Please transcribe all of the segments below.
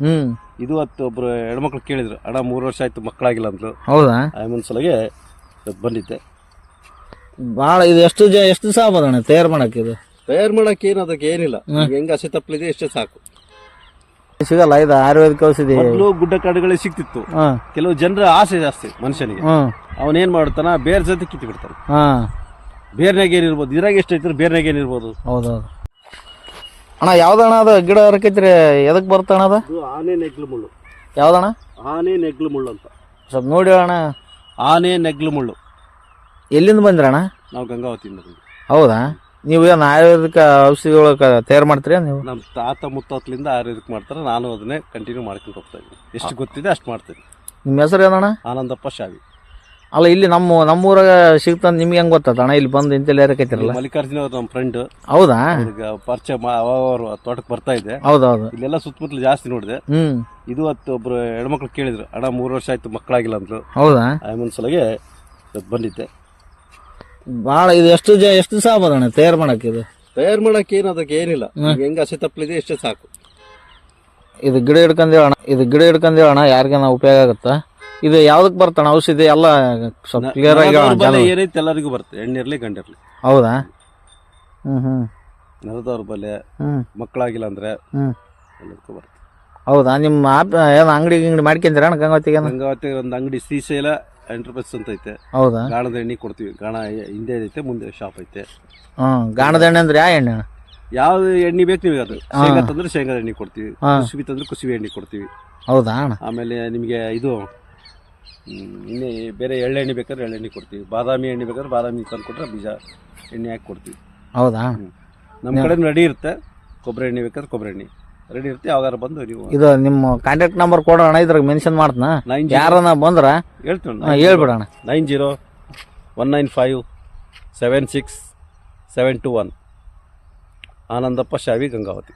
ಹ್ಮ್. ಇದು ಹತ್ತು ಒಬ್ರು ಹೆಣ್ಮಕ್ಳು ಕೇಳಿದ್ರು ಅಣ್ಣ ಮೂರು ವರ್ಷ ಆಯ್ತು ಮಕ್ಕಳಾಗಿಲ್ಲ ಅಂದ್ರು. ಹೌದಾ? ಆಮೇಲೆ ಸಲಗೆ ಇವತ್ತು ಬಂದಿದ್ದೆ. ಭಾಳ ಇದು ಎಷ್ಟು ಜ ಎಷ್ಟು ದಿವಸ ಆಗ್ಬೋದಣ್ಣ ತಯಾರು ಮಾಡಕ್ಕೆ ಇದು? ತಯಾರು ಮಾಡಕ್ಕೆ ಏನು ಅದಕ್ಕೆ ಏನಿಲ್ಲ. ಈಗ ಹೆಂಗ ಹಸಿ ತಪ್ಪಲಿದೆ ಎಷ್ಟೇ ಸಾಕು. ಸಿಗಲ್ಲ ಇದು ಆಯುರ್ವೇದಿಕ್ ಔಷಧಿ. ಮೊದಲು ಗುಡ್ಡ ಕಾಡುಗಳೇ ಸಿಕ್ತಿತ್ತು. ಹಾಂ. ಕೆಲವು ಜನರ ಆಸೆ ಜಾಸ್ತಿ ಮನುಷ್ಯನಿಗೆ. ಅವನ್ ಏನ್ ಮಾಡ್ತಾನ ಬೇರೆ ಜೊತೆ ಕಿತ್ತು ಬಿಡ್ತಾನೆ. ಹಾಂ. ಬೇರ್ನಾಗ ಏನಿರ್ಬೋದು? ಇದ್ರಾಗ ಎಷ್ಟು ಐತ್ರ? ಬೇರ್ನಾಗ ಏನಿರ್ಬೋದು? ಹೌದೌದು. ಅಣ್ಣ ಯಾವ್ದಣ್ಣ ಅದು? ಗಿಡ ಹರಕೈತ್ರಿ ಎದಕ್ಕೆ ಬರ್ತ ಅಣ್ಣ ಅದು ಆನೆ ನೆಗ್ಲು ಮುಳ್ಳು. ಯಾವ್ದಣ್ಣ? ಆನೆ ನೆಗ್ಲು ಮುಳ್ಳು ಅಂತ. ಸ್ವಲ್ಪ ನೋಡಿ ಅಣ್ಣ. ಆನೆ ನೆಗ್ಲು ಮುಳ್ಳು. ಎಲ್ಲಿಂದ ಬಂದ್ರಣ್ಣ ನಾವು ಗಂಗಾವತಿಯಿಂದ ಬಂದ್ವಿ. ಹೌದಾ? ನೀವು ಏನು ಆಯುರ್ವೇದಿಕ ಔಷಧಿಗಳ ತಯಾರು ಮಾಡ್ತೀರಿ ನೀವು? ನಮ್ಮ ತಾತ ಮುತ್ತಾತ್ಲಿಂದ ಆಯುರ್ವೇದಿಕ್ ಮಾಡ್ತಾರೆ. ನಾನು ಅದನ್ನೇ ಕಂಟಿನ್ಯೂ ಮಾಡ್ಕೊಂಡು ಹೋಗ್ತಾ ಇದ್ದೀನಿ. ಎಷ್ಟು ಗೊತ್ತಿದೆ ಅಷ್ಟು ಮಾಡ್ತೀನಿ. ನಿಮ್ಮ ಹೆಸರು ಏನಣ್ಣ? ಆನಂದಪ್ಪ ಶಾವಿ. ಅಲ್ಲ ಇಲ್ಲಿ ನಮ್ಮ ನಮ್ಮೂರಾಗ ಸಿಗ್ತಂತ ನಿಮ್ಗೆ ಹೆಂಗೆ ಗೊತ್ತಣ್ಣ ಇಲ್ಲಿ ಬಂದು ಇಂತೆಲ್ಲ ಏರಕೈತಿರಲ್ಲ ಮಲ್ಲಿಕಾರ್ಜುನ ಅವ್ರು ನಮ್ಮ ಫ್ರೆಂಡ್ ಹೌದಾ? ಈಗ ಪರಿಚಯ ಮಾ- ಅವಾಗ ಅವರು ತೋಟಕ್ಕೆ ಬರ್ತಾ ಇದ್ದೆ ಹೌದೌದು. ಇಲ್ಲೆಲ್ಲ ಸುತ್ತಮುತ್ತಲು ಜಾಸ್ತಿ ನೋಡಿದೆ. ಹ್ಮ್. ಇದು ಹತ್ತು ಒಬ್ರು ಹೆಣ್ಮಕ್ಳು ಕೇಳಿದ್ರು. ಅಣ್ಣ ಮೂರು ವರ್ಷ ಆಯ್ತು ಮಕ್ಕಳಾಗಿಲ್ಲ ಅಂದ್ರು. ಹೌದಾ? ಆಮೇಲೆ ಇವತ್ತು ಬಂದಿದ್ದೆ. ಭಾಳ ಇದು ಎಷ್ಟು ಜ ಎಷ್ಟು ದಿವಸ ಬದಣ್ಣ ತಯಾರು ಮಾಡಕ್ಕೆ ಇದು? ತಯಾರು ಮಾಡಕ್ಕೆ ಏನು ಅದಕ್ಕೆ ಏನಿಲ್ಲ. ಈಗ ಹೆಂಗ ಹಸಿ ತಪ್ಪಲಿದೆ ಎಷ್ಟೇ ಸಾಕು. ಇದು ಗಿಡ ಅಣ್ಣ ಇದು ಗಿಡ ಹಿಡ್ಕೊಂಡೇವ ಅಣ್ಣ ಯಾರಿಗಾನ ಉಪಯೋಗ ಆಗುತ್ತಾ? ಇದು ಯಾವ್ದಕ್ಕೆ ಬರ್ತಾನ ಔಷಧಿ ಎಲ್ಲ ಸ್ವಲ್ಪ ಕ್ಲಿಯರ್ ಆಗಿ. ಏನೈತೆ ಎಲ್ಲರಿಗೂ ಬರ್ತದೆ ಹೆಣ್ಣಿರ್ಲಿ ಗಂಡಿರ್ಲಿ. ಹೌದಾ? ಹ್ಮ್ ಹ್ಮ್. ಬಲೆ ಹ್ಮ್. ಮಕ್ಕಳಾಗಿಲ್ಲ ಅಂದ್ರೆ ಹ್ಮ್. ಎಲ್ಲದಕ್ಕೂ ಹೌದಾ? ನಿಮ್ಮ ಆಪ್ ಏನು ಅಂಗಡಿ ಗಿಂಗಡಿ ಮಾಡ್ಕೊಂತೀರ ಗಂಗಾವತಿಗೆ ಗಂಗಾವತಿ ಒಂದು ಅಂಗಡಿ ಶ್ರೀಶೈಲ ಎಂಟರ್ಪ್ರೈಸ್ ಅಂತ ಐತೆ. ಹೌದಾ? ಗಾಣದ ಎಣ್ಣೆ ಕೊಡ್ತೀವಿ. ಗಾಣ ಹಿಂದೆ ಐತೆ ಮುಂದೆ ಶಾಪ್ ಐತೆ. ಹ್ಮ್ ಗಾಣದ ಎಣ್ಣೆ ಅಂದ್ರೆ ಯಾವ ಎಣ್ಣೆ? ಯಾವ ಎಣ್ಣೆ ಬೇಕು ನಿಮಗೆ ಅದು? ಶೇಂಗಾ ತಂದ್ರೆ ಶೇಂಗಾದ ಎಣ್ಣೆ ಕೊಡ್ತೀವಿ. ಕುಸುಬಿ ತಂದ್ರೆ ಕುಸುಬಿ ಎಣ್ಣೆ ಕೊಡ್ತೀವಿ. ಹೌದಾ ಆಮೇಲೆ ನಿಮಗೆ ಇದು ಇನ್ನೇ ಬೇರೆ ಎಳ್ಳೆಣ್ಣೆ ಬೇಕಾದ್ರೆ ಎಳ್ಳೆಣ್ಣೆ ಕೊಡ್ತೀವಿ. ಬಾದಾಮಿ ಎಣ್ಣೆ ಬೇಕಾದ್ರೆ ಬಾದಾಮಿ ತಂದು ಕೊಟ್ಟರೆ ಬೀಜ ಎಣ್ಣೆ ಹಾಕಿ ಕೊಡ್ತೀವಿ. ಹೌದಾ? ನಮ್ಮ ಕಡೆ ರೆಡಿ ಇರುತ್ತೆ. ಕೊಬ್ಬರಿ ಎಣ್ಣೆ ಬೇಕಾದ್ರೆ ಕೊಬ್ಬರಿ ಎಣ್ಣೆ. ರೆಡಿ ಇರುತ್ತೆ ಯಾವಾಗಾರ ಬಂದು ನೀವು ಇದು ನಿಮ್ಮ ಕಾಂಟ್ಯಾಕ್ಟ್ ನಂಬರ್ ಕೊಡೋಣ ಇದ್ರಾಗ ಮೆನ್ಷನ್ ಮಾಡ್ತಾನ? ನೈನ್ ಯಾರನ್ನ ಬಂದ್ರ? ಹೇಳ್ತೀವಿ ಹಾ, ಹೇಳ್ಬಿಡೋಣ nine zero one nine five seven six seven two one Anandappa Shavi Gangavati.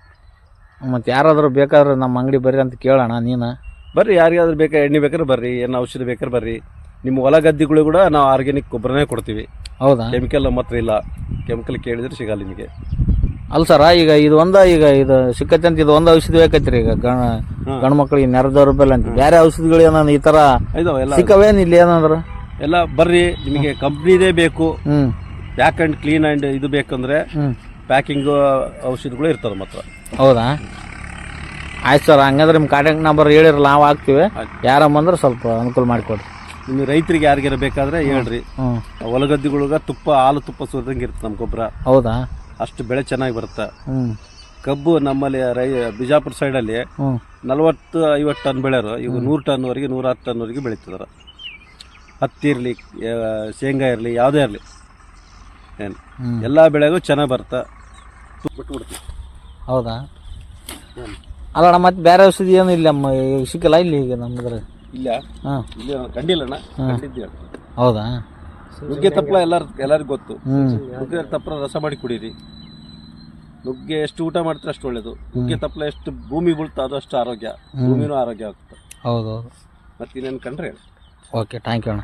ಮತ್ತು ಯಾರಾದರೂ ಬೇಕಾದ್ರೆ ನಮ್ಮ ಅಂಗಡಿ ಬರ್ರಿ ಅಂತ ಕೇಳೋಣ ನೀನು. ಬರ್ರಿ ಯಾರಿಗಾದ್ರೂ ಬೇಕಾ ಎಣ್ಣೆ ಬೇಕಾದ್ರೆ ಬರ್ರಿ ಏನು ಔಷಧಿ ಬೇಕಾದ್ರೆ ಬರ್ರಿ. ನಿಮ್ಮ ಹೊಲ ಗದ್ದೆಗಳು ಕೂಡ ನಾವು ಆರ್ಗ್ಯಾನಿಕ್ ಗೊಬ್ಬರನೇ ಕೊಡ್ತೀವಿ. ಹೌದಾ? ಕೆಮಿಕಲ್ ಮಾತ್ರ ಹತ್ರ ಇಲ್ಲ. ಕೆಮಿಕಲ್ ಕೇಳಿದ್ರೆ ಸಿಗಲ್ಲ ನಿಮಗೆ. ಅಲ್ಲ ಸರ ಈಗ ಇದು ಒಂದ ಈಗ ಇದು ಸಿಕ್ಕತ್ತೆ ಅಂತ ಇದು ಒಂದು ಔಷಧಿ ಬೇಕೈತ್ರಿ ಈಗ ಗಣ ಹಾ. ಗಂಡು ಮಕ್ಕಳಿಗೆ ನೆರೆದವ್ರ ಬೆಲ್ಲ ಅಂತ ಬೇರೆ ಔಷಧಿಗಳು ಏನಾನ ಈ ತರ ಇದಾವೆ ಎಲ್ಲ ಸಿಕ್ಕವೇನ್ ಇಲ್ಲಿ ಏನಂದ್ರ? ಎಲ್ಲ ಬರ್ರಿ ನಿಮಗೆ ಕಂಪ್ನಿದೇ ಬೇಕು. ಹ್ಮ್. ಪ್ಯಾಕ್ ಆ್ಯಂಡ್ ಕ್ಲೀನ್ ಆ್ಯಂಡ್ ಇದು ಬೇಕಂದ್ರೆ ಪ್ಯಾಕಿಂಗು ಔಷಧಿಗಳು ಇರ್ತದೆ ಮಾತ್ರ. ಹೌದಾ? ಆಯ್ತು ಸರ್ ಹಂಗಂದ್ರೆ ನಿಮ್ಮ ಕಾಂಟ್ಯಾಕ್ಟ್ ನಂಬರ್ ಹೇಳಿರಲ್ಲ ನಾವು ಹಾಕ್ತೀವಿ. ಯಾರಮ್ಮ ಯಾರ ಬಂದ್ರೆ ಸ್ವಲ್ಪ ಅನುಕೂಲ ಮಾಡಿಕೊಡ್ರಿ ಇನ್ನು ರೈತರಿಗೆ ಯಾರಿಗಾರ ಬೇಕಾದ್ರೆ ಹೇಳ್ರಿ. ಹ್ಞೂ ಹೊಲಗದ್ದೆಗಳ್ಗ ತುಪ್ಪ ಹಾಲು ತುಪ್ಪ ಸುರಿದಂಗೆ ಇರುತ್ತೆ ನಮ್ಮ ಗೊಬ್ಬರ. ಹೌದಾ? ಅಷ್ಟು ಬೆಳೆ ಚೆನ್ನಾಗಿ ಬರುತ್ತೆ. ಹ್ಞೂ ಕಬ್ಬು ನಮ್ಮಲ್ಲಿ ರೈ ಬಿಜಾಪುರ ಸೈಡಲ್ಲಿ ಹ್ಞೂ ನಲವತ್ತು ಐವತ್ತು ಟನ್ ಬೆಳೆಯೋರು. ಈಗ ನೂರು ಟನ್ವರೆಗೆ ನೂರ ಹತ್ತು ಟನ್ವರೆಗೆ ಬೆಳೀತಿದಾರೆ. ಹತ್ತಿ ಇರಲಿ ಶೇಂಗಾ ಇರಲಿ ಯಾವುದೇ ಇರಲಿ. ಏನು? ಎಲ್ಲ ಬೆಳೆಗೂ ಚೆನ್ನಾಗಿ ಬರುತ್ತೆ. ಬಿಟ್ಬಿಡ್ತೀವಿ. ಹೌದಾ? ಅಲ್ಲಣ್ಣ ಮತ್ತೆ ಬೇರೆ ಔಷಧಿ ಏನು ಇಲ್ಲ ಈಗ ಸಿಕ್ಕಲ್ಲ ಇಲ್ಲಿ ಈಗ ನಮ್ಮದ್ರ ಇಲ್ಲ. ಹಾಂ. ಇಲ್ಲಿ ನಾನು ಕಂಡಿಲ್ಲಣ್ಣ ಕಂಡಿದ್ದೀವಿ ಹೌದಾ? ನುಗ್ಗೆ ತಪ್ಪಲ ಎಲ್ಲಾರು ಎಲ್ಲರಿಗೂ ಗೊತ್ತು. ನುಗ್ಗೆ ತಪ್ಪಲ ರಸ ಮಾಡಿ ಕುಡೀರಿ. ನುಗ್ಗೆ ಎಷ್ಟು ಊಟ ಮಾಡ್ತಾರೆ ಅಷ್ಟು ಒಳ್ಳೇದು. ನುಗ್ಗೆ ತಪ್ಪಲ ಎಷ್ಟು ಭೂಮಿ ಬೀಳ್ತಾ ಅದು ಅಷ್ಟು ಆರೋಗ್ಯ. ಭೂಮಿನೂ ಆರೋಗ್ಯ ಆಗುತ್ತೆ ಹೌದೌದು. ಮತ್ತೆ ಇನ್ನೇನು ಕಂಡ್ರೆ ಓಕೆ ಥ್ಯಾಂಕ್ ಯು ಅಣ್ಣ.